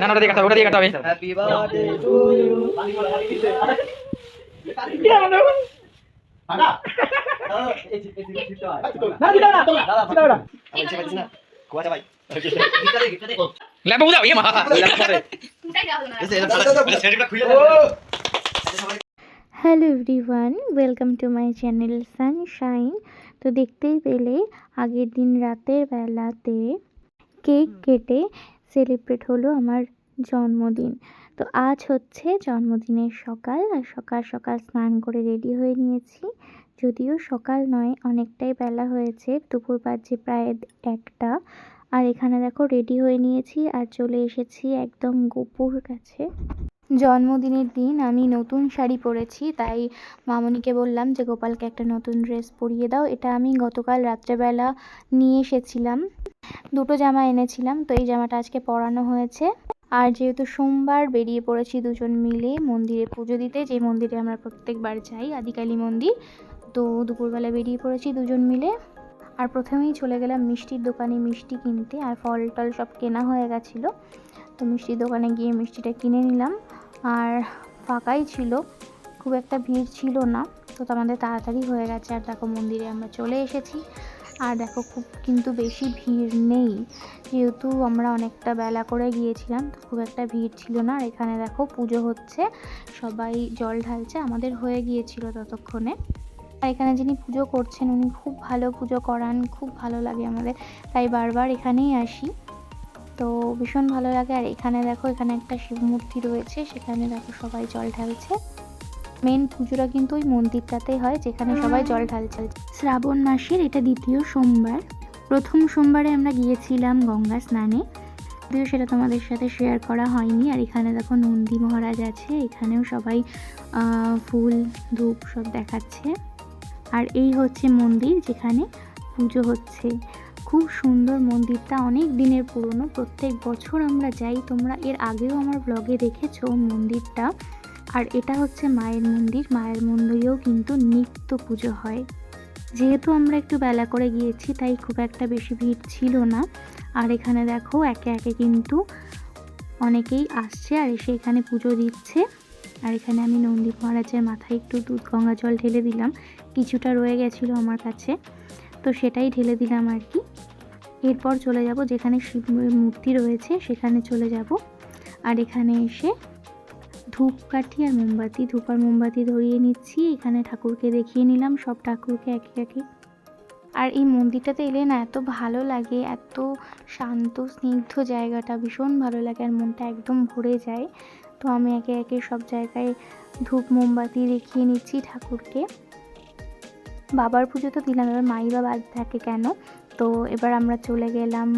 না না ওটা দিয়ে কাটা ওটা দিয়ে কাটা হবে। Happy birthday to you lamp বুঝাও ইয়ে মা hello everyone welcome to my channel sunshine তো দেখতেই পেলে আগের দিন রাতের বেলাতে কেক কেটে সেলিব্রেট হলো আমার জন্মদিন। তো আজ হচ্ছে জন্মদিনের সকাল আর সকাল সকাল স্নান করে রেডি হয়ে নিয়েছি। যদিও সকাল নয়, অনেকটাই বেলা হয়েছে। দুপুর বাজছে প্রায় একটা। আর এখানে দেখো রেডি হয়ে নিয়েছি আর চলে এসেছি একদম গোপুর কাছে। জন্মদিনের দিন আমি নতুন শাড়ি পরেছি, তাই মামনিকে বললাম যে, গোপালকে একটা নতুন ড্রেস পরিয়ে দাও। এটা আমি গতকাল রাত্রেবেলা নিয়ে এসেছিলাম। দুটো জামা এনেছিলাম, তো এই জামাটা আজকে পরানো হয়েছে। আর যেহেতু সোমবার বেরিয়ে পড়েছি দুজন মিলে মন্দিরে পুজো দিতে, যে মন্দিরে আমরা প্রত্যেকবার যাই, আদিকালী মন্দির, তো দুপুরবেলা বেরিয়ে পড়েছি দুজন মিলে। আর প্রথমেই চলে গেলাম মিষ্টির দোকানে মিষ্টি কিনতে, আর ফল টল সব কেনা হয়ে গেছিল। তো মিষ্টির দোকানে গিয়ে মিষ্টিটা কিনে নিলাম। আর ফাঁকাই ছিল, খুব একটা ভিড় ছিল না, তো আমাদের তাড়াতাড়ি হয়ে গেছে। আর দেখো মন্দিরে আমরা চলে এসেছি। আর দেখো খুব কিন্তু বেশি ভিড় নেই। যেহেতু আমরা অনেকটা বেলা করে গিয়েছিলাম, তো খুব একটা ভিড় ছিল না। আর এখানে দেখো পুজো হচ্ছে, সবাই জল ঢালছে, আমাদের হয়ে গিয়েছিল ততক্ষণে। আর এখানে যিনি পুজো করছেন, উনি খুব ভালো পুজো করান, খুব ভালো লাগে আমাদের। তাই বারবার এখানেই আসি। তো ভীষণ ভালো লাগে। আর এখানে দেখো, এখানে একটা শিব মূর্তি রয়েছে, সেখানে দেখো সবাই জল ঢালছে। মেন পুজোটা কিন্তু ওই মন্দিরটাতেই হয় যেখানে সবাই জল ঢালছে শ্রাবণ মাসের এটা দ্বিতীয় সোমবার। প্রথম সোমবারে আমরা গিয়েছিলাম গঙ্গা স্নানে। যদিও সেটা তোমাদের সাথে শেয়ার করা হয়নি আর এখানে দেখো নন্দী মহারাজ আছে এখানেও সবাই ফুল ধূপ সব দেখাচ্ছে। আর এই হচ্ছে মন্দির যেখানে পুজো হচ্ছে। খুব সুন্দর মন্দিরটা অনেক দিনের পুরনো। প্রত্যেক বছর আমরা যাই তোমরা এর আগেও আমার ব্লগে দেখেছ মন্দিরটা। আর এটা হচ্ছে মায়ের মন্দির। মায়ের মন্দিরেও কিন্তু নিত্য পুজো হয়। যেহেতু আমরা একটু বেলা করে গিয়েছি, তাই খুব একটা বেশি ভিড় ছিল না। আর এখানে দেখো, একে একে কিন্তু অনেকেই আসছে আর এসে এখানে পুজো দিচ্ছে। আর এখানে আমি নন্দী মহারাজের মাথায় একটু দুধ, গঙ্গা জল ঢেলে দিলাম। কিছুটা রয়ে গেছিল আমার কাছে, তো সেটাই ঢেলে দিলাম আর কি। এরপর চলে যাব যেখানে শিব মূর্তি রয়েছে, সেখানে চলে যাব। আর এখানে এসে ধূপকাঠি আর মোমবাতি ধূপ আর মোমবাতি ধরিয়ে নিচ্ছি। এখানে ঠাকুরকে দেখিয়ে নিলাম, সব ঠাকুরকে একে একে। আর এই মন্দিরটাতে এলে না এত ভালো লাগে, এত শান্ত, স্নিগ্ধ জায়গাটা ভীষণ ভালো লাগে আর মনটা একদম ভরে যায়। তো আমি একে একে সব জায়গায় ধূপ, মোমবাতি দেখিয়ে নিচ্ছি ঠাকুরকে। বাবার পুজো তো দিলাম, এবার মাই বা বাদ থাকে কেন? তো এবার আমরা চলে গেলাম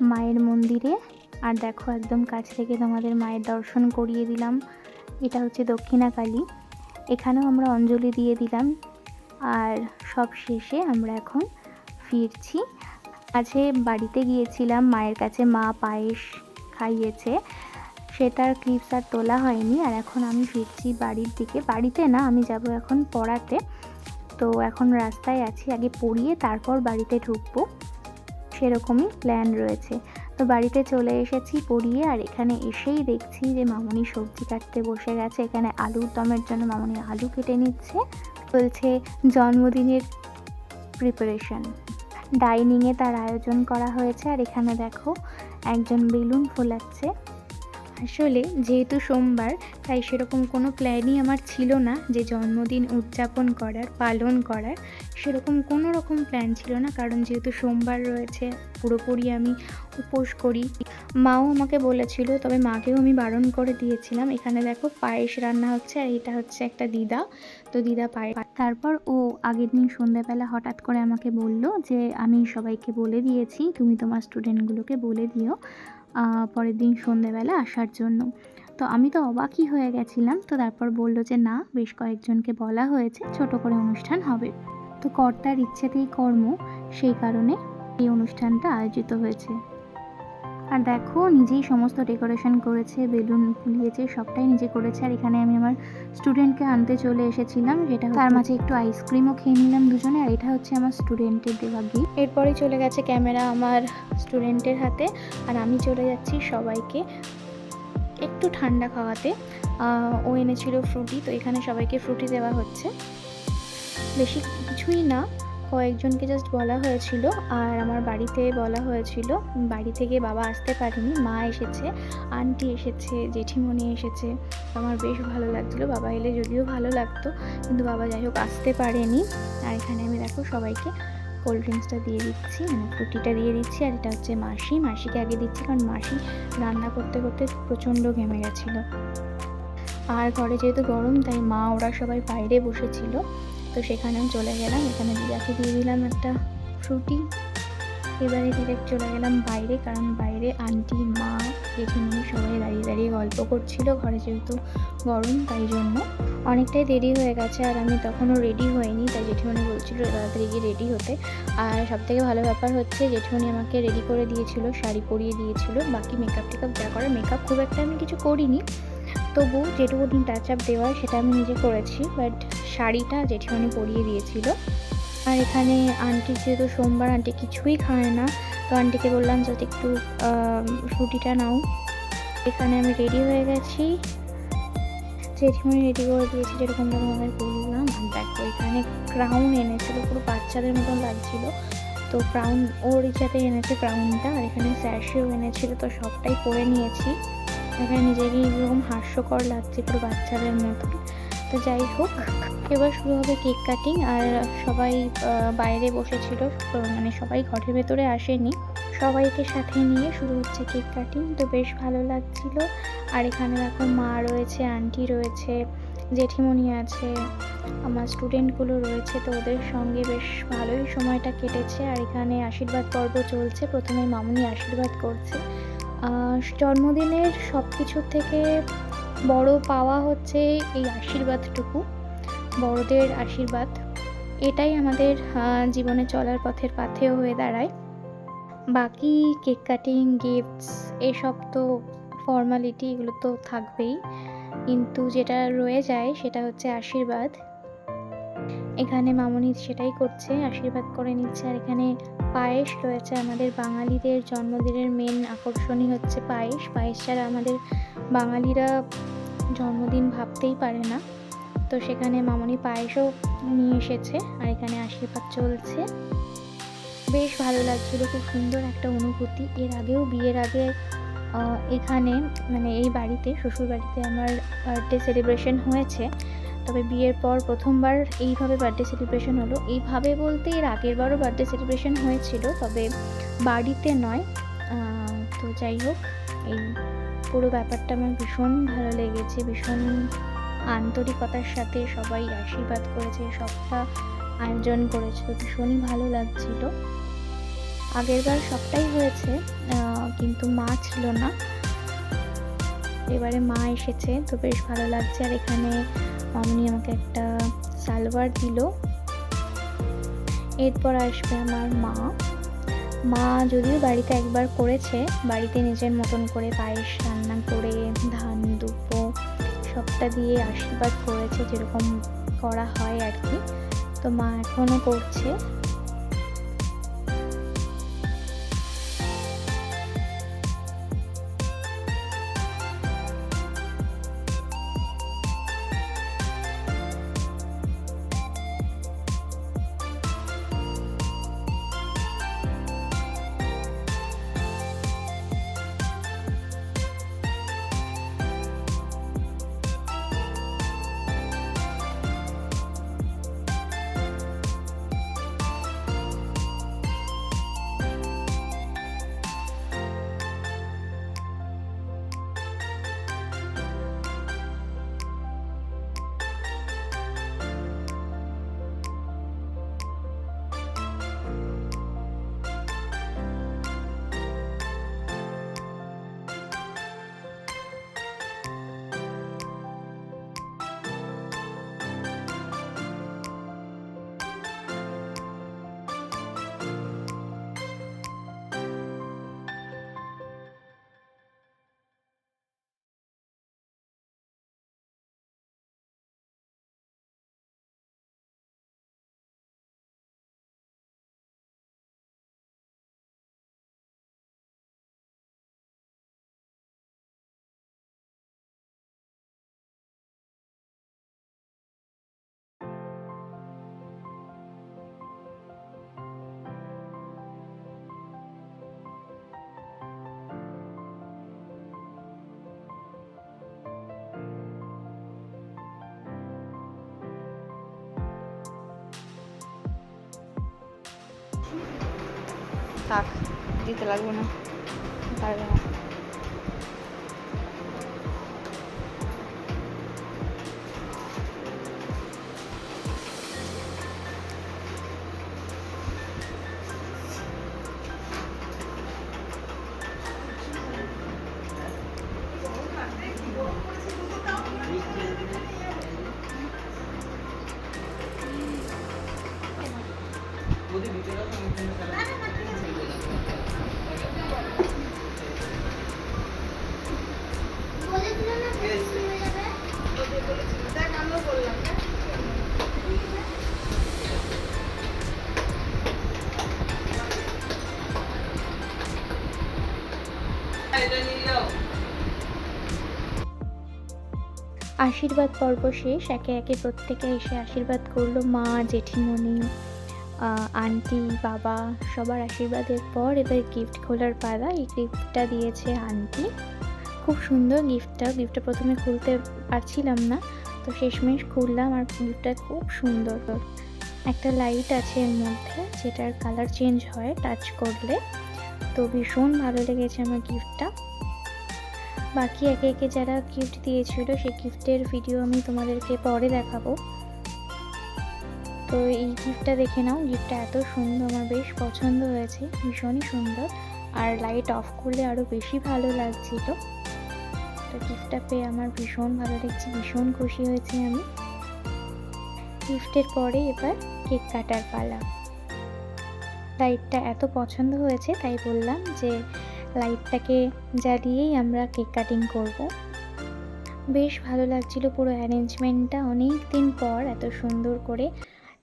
মায়ের মন্দিরে। আর দেখো একদম কাছ থেকে তোমাদের মায়ের দর্শন করিয়ে দিলাম। এটা হচ্ছে দক্ষিণাকালী। এখানেও আমরা অঞ্জলি দিয়ে দিলাম। আর সব শেষে আমরা এখন ফিরছি। আজকে বাড়িতে গিয়েছিলাম, মায়ের কাছে মা পায়েস খাইয়েছে। সেটার ক্লিপস আর তোলা হয়নি। আর এখন আমি ফিরছি বাড়ির দিকে। বাড়িতে না, আমি যাব এখন পড়াতে। তো এখন রাস্তায় আছি, আগে পড়িয়ে তারপর বাড়িতে ঢুকবো। সেরকমই প্ল্যান রয়েছে। তো বাড়িতে চলে এসেছি পড়িয়ে, আর এখানে এসেই দেখছি যে মামনি সবজি কাটতে বসে গেছে। এখানে আলুর দমের জন্য মামনি আলু কেটে নিচ্ছে। বলছে জন্মদিনের প্রিপারেশন ডাইনিংয়ে তার আয়োজন করা হয়েছে, আর এখানে দেখো একজন বেলুন ফোলাচ্ছে। আসলে যেহেতু সোমবার, তাই সেরকম কোনো প্ল্যানই আমার ছিল না যে জন্মদিন উদযাপন করার, পালন করার। সেরকম কোনো রকম প্ল্যান ছিল না, কারণ যেহেতু সোমবার রয়েছে, পুরোপুরি আমি উপোস করি। মাও আমাকে বলেছিল, তবে মাকেও আমি বারণ করে দিয়েছিলাম। এখানে দেখো পায়েস রান্না হচ্ছে, আর এটা হচ্ছে একটা দিদা। তো দিদা পায়ে তারপর ও আগের দিন সন্ধ্যাবেলা হঠাৎ করে আমাকে বলল যে, আমি সবাইকে বলে দিয়েছি, তুমি তোমার স্টুডেন্টগুলোকে বলে দিও পরের দিন সন্ধ্যেবেলা আসার জন্য। তো আমি তো অবাকই হয়ে গেছিলাম। তো তারপর বলল যে, না, বেশ কয়েকজনকে বলা হয়েছে, ছোট করে অনুষ্ঠান হবে। তো কর্তার ইচ্ছেতেই কর্ম সেই কারণে এই অনুষ্ঠানটা আয়োজিত হয়েছে। আর দেখো নিজেই সমস্ত ডেকোরেশন করেছে বেলুন ফুলিয়েছে সবটাই নিজে করেছে। আর এখানে আমি আমার স্টুডেন্টকে আনতে চলে এসেছিলাম যেটা তার মাঝে একটু আইসক্রিমও খেয়ে নিলাম দুজনে আর এটা হচ্ছে আমার স্টুডেন্টের দেওয়া গিফট এরপরে চলে গেছে ক্যামেরা আমার স্টুডেন্টের হাতে আর আমি চলে যাচ্ছি সবাইকে একটু ঠান্ডা খাওয়াতে। ও এনেছিল ফ্রুটি তো এখানে সবাইকে ফ্রুটি দেওয়া হচ্ছে। বেশি কিছুই না। কয়েকজনকে জাস্ট বলা হয়েছিল আর আমার বাড়িতে বলা হয়েছিল। বাড়ি থেকে বাবা আসতে পারেনি, মা এসেছে, আন্টি এসেছে, জেঠিমণি এসেছে। আমার বেশ ভালো লাগছিল, বাবা এলে যদিও ভালো লাগতো, কিন্তু বাবা যাই হোক আসতে পারেনি। আর এখানে আমি দেখো সবাইকে কোল্ড ড্রিঙ্কসটা দিয়ে দিচ্ছি মানে ফ্রুটিটা দিয়ে দিচ্ছি আর এটা হচ্ছে মাসি। মাসিকে আগে দিচ্ছি কারণ মাসি রান্না করতে করতে প্রচণ্ড ঘেমে গেছিল। আর ঘরে যেহেতু গরম, তাই মা ওরা সবাই বাইরে বসেছিল। তো সেখানেও চলে গেলাম। এখানে দিদাকে দিয়ে দিলাম একটা ফ্রুটি এবারে ডিরেক্ট চলে গেলাম বাইরে, কারণ বাইরে আন্টি, মা, জেঠিমণি সবাই দাঁড়িয়ে দাঁড়িয়ে গল্প করছিল। ঘরে যেহেতু গরম, তাই জন্য অনেকটাই দেরি হয়ে গেছে আর আমি তখনও রেডি হইনি। তাই জেঠিমণি বলছিল তাড়াতাড়ি গিয়ে রেডি হতে। আর সবথেকে ভালো ব্যাপার হচ্ছে, জেঠিমণি আমাকে রেডি করে দিয়েছিল, শাড়ি পরিয়ে দিয়েছিল। বাকি মেকআপ টেকআপ যা করে মেকআপ খুব একটা আমি কিছু করিনি। তবু যেটুকু দিন টাচ আপ দেওয়া সেটা আমি নিজে করেছি। বাট শাড়িটা জেঠিমণি পরিয়ে দিয়েছিল। আর এখানে আন্টি যেহেতু সোমবার, আন্টি কিছুই খায় না, তো আন্টিকে বললাম, যাতে একটু রুটিটা নাও। এখানে আমি রেডি হয়ে গেছি। জেঠিমণি রেডি করে দিয়েছি, যেরকম তোমাদের বললাম। দেখো, এখানে ক্রাউন এনেছিল, পুরো বাচ্চাদের মতন লাগছিল। তো ক্রাউন ওর ইচ্ছাতে এনেছে ক্রাউনটা আর এখানে স্যাশেও এনেছিল, তো সবটাই পরে নিয়েছি। এখানে নিজেকে এরকম হাস্যকর লাগছে পুরো বাচ্চাদের মতন। তো যাই হোক, এবার শুরু হবে কেক কাটিং। আর সবাই বাইরে বসেছিল মানে সবাই ঘরের ভেতরে আসেনি। সবাইকে সাথে নিয়ে শুরু হচ্ছে কেক কাটিং। তো বেশ ভালো লাগছিল। আর এখানে দেখো মা রয়েছে, আন্টি রয়েছে, জেঠিমণি আছে, আমার স্টুডেন্টগুলো রয়েছে। তো ওদের সঙ্গে বেশ ভালোই সময়টা কেটেছে। আর এখানে আশীর্বাদ পর্ব চলছে। প্রথমে মামুনি আশীর্বাদ করছে। জন্মদিনের সব কিছুর থেকে বড় পাওয়া হচ্ছে এই আশীর্বাদটুকু, বড়দের আশীর্বাদ। এটাই আমাদের জীবনে চলার পথের পাথেয় হয়ে দাঁড়ায়। বাকি কেক কাটিং গিফটস এসব তো ফর্মালিটি এগুলো তো থাকবেই। কিন্তু যেটা রয়ে যায় সেটা হচ্ছে আশীর্বাদ। এখানে মামনি সেটাই করছে, আশীর্বাদ করে নিচ্ছে। আর এখানে পায়েস রয়েছে আমাদের বাঙালিদের জন্মদিনের মেন আকর্ষণই হচ্ছে পায়েস। পায়েস ছাড়া আমাদের বাঙালিরা জন্মদিন ভাবতেই পারে না। তো সেখানে মামনি পায়েসও নিয়ে এসেছে আর এখানে আশীর্বাদ চলছে। বেশ ভালো লাগছিল, খুব সুন্দর একটা অনুভূতি। এর আগেও, বিয়ের আগে এখানে মানে এই বাড়িতে শ্বশুর বাড়িতে আমার বার্থডে সেলিব্রেশন হয়েছে। তবে বিয়ের পর প্রথমবার এইভাবে বার্থডে সেলিব্রেশন হলো। এইভাবে বলতে এর আগের বারও বার্থডে সেলিব্রেশন হয়েছিল, তবে বাড়িতে নয়। তো যাই হোক, এই পুরো ব্যাপারটা আমার ভীষণ ভালো লেগেছে, ভীষণ আন্তরিকতার সাথে সবাই আশীর্বাদ করেছে, সবটা আয়োজন করেছে তো ভীষণই ভালো লাগছিল। আগেরবার সবটাই হয়েছে কিন্তু মা ছিল না। এবারে মা এসেছে, তো বেশ ভালো লাগছে। আর এখানে মামনি আমাকে একটা সালোয়ার দিল। এরপর আসবে আমার মা। মা যদিও বাড়িতে একবার করেছে, বাড়িতে নিজের মতন করে পায়েস রান্না করে, ধান দুপো সবটা দিয়ে আশীর্বাদ করেছে যেরকম করা হয় আর কি। তো মা এখনও করছে। থাক দিতে লাগবে না পারবে আশীর্বাদ পর্ব শেষ। একে একে প্রত্যেকে এসে আশীর্বাদ করল মা, জেঠিমণি আন্টি, বাবা, সবার আশীর্বাদের পর এবার গিফট খোলার পালা এই গিফটটা দিয়েছে আন্টি। খুব সুন্দর গিফটটা গিফটটা প্রথমে খুলতে পারছিলাম না, তো শেষমেশ খুললাম আর গিফটটা খুব সুন্দর। একটা লাইট আছে এর মধ্যে, যেটার কালার চেঞ্জ হয় টাচ করলে। তো ভীষণ ভালো লেগেছে আমার গিফটটা বাকি একে একে যারা গিফট দিয়েছিল, সেই গিফটের ভিডিও আমি তোমাদেরকে পরে দেখাবো। তো এই গিফটটা দেখে নাও গিফটটা এত সুন্দর, আমার বেশ পছন্দ হয়েছে, ভীষণই সুন্দর। আর লাইট অফ করলে আরও বেশি ভালো লাগছিল। তো গিফটটা পেয়ে আমার ভীষণ ভালো লাগছে, ভীষণ খুশি হয়েছি আমি। গিফটের পরে এবার কেক কাটার পালা। লাইটটা এত পছন্দ হয়েছে, তাই বললাম যে লাইটটাকে জ্বালিয়েই আমরা কেক কাটিং করব। বেশ ভালো লাগছিল পুরো অ্যারেঞ্জমেন্টটা। অনেক দিন পর এত সুন্দর করে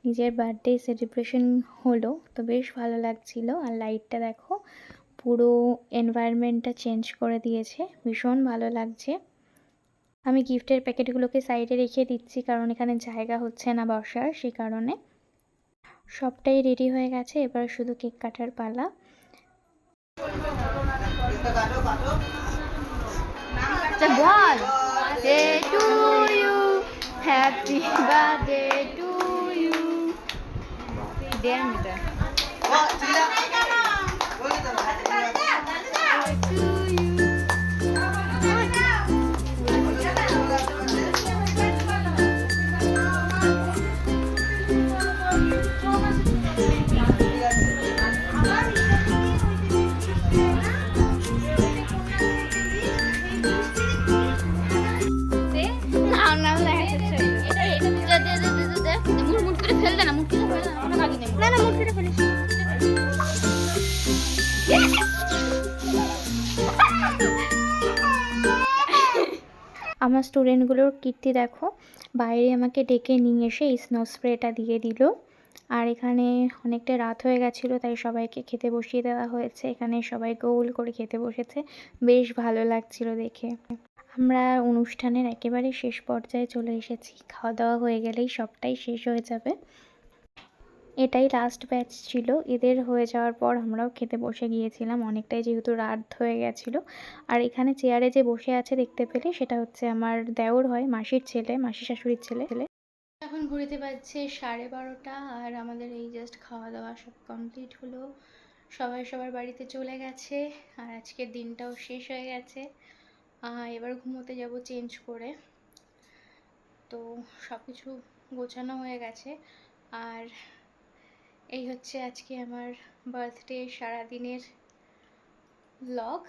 নিজের বার্থডে সেলিব্রেশন হলো, তো বেশ ভালো লাগছিল। আর লাইটটা দেখো, পুরো এনভায়রনমেন্টটা চেঞ্জ করে দিয়েছে। ভীষণ ভালো লাগছে। আমি গিফটের প্যাকেটগুলোকে সাইডে রেখে দিচ্ছি, কারণ এখানে জায়গা হচ্ছে না বসার, সেই কারণে। সবটাই রেডি হয়ে গেছে, এবার শুধু কেক কাটার পালা। আচ্ছা বল day to you happy birthday to you দে আমি আমার স্টুডেন্টগুলোর কীর্তি দেখো। বাইরে আমাকে ডেকে নিয়ে এসে স্নো স্প্রেটা দিয়ে দিল। আর এখানে অনেকটা রাত হয়ে গেছিল, তাই সবাইকে খেতে বসিয়ে দেওয়া হয়েছে। এখানে সবাই গোল করে খেতে বসেছে। বেশ ভালো লাগছিল দেখে। আমরা অনুষ্ঠানের একেবারে শেষ পর্যায়ে চলে এসেছি। খাওয়া দাওয়া হয়ে গেলেই সবটাই শেষ হয়ে যাবে। এটাই লাস্ট ব্যাচ ছিল। এদের হয়ে যাওয়ার পর আমরাও খেতে বসে গিয়েছিলাম। অনেকটাই যেহেতু রাত হয়ে গেছিল। আর এখানে চেয়ারে যে বসে আছে দেখতে পেলে, সেটা হচ্ছে আমার দেওর হয়, মাসির ছেলে, মাসি শাশুড়ির ছেলে। ছেলে এখন ঘুরিতে পারছে সাড়ে বারোটা আর আমাদের এই জাস্ট খাওয়া দাওয়া সব কমপ্লিট হলো। সবাই সবার বাড়িতে চলে গেছে আর আজকের দিনটাও শেষ হয়ে গেছে। এবার ঘুমোতে যাব চেঞ্জ করে। তো সব কিছু গোছানো হয়ে গেছে। আর এই হচ্ছে আজকে আমার বার্থডে সারাদিনের ব্লগ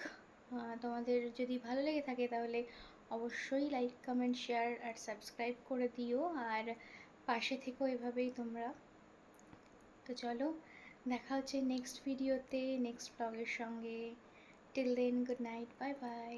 তোমাদের যদি ভালো লেগে থাকে তাহলে অবশ্যই লাইক কমেন্ট শেয়ার আর সাবস্ক্রাইব করে দিও। আর পাশে থেকো এভাবেই তোমরা। তো চলো, দেখা হচ্ছে নেক্সট ভিডিওতে নেক্সট ব্লগের সঙ্গে। Till then good night bye bye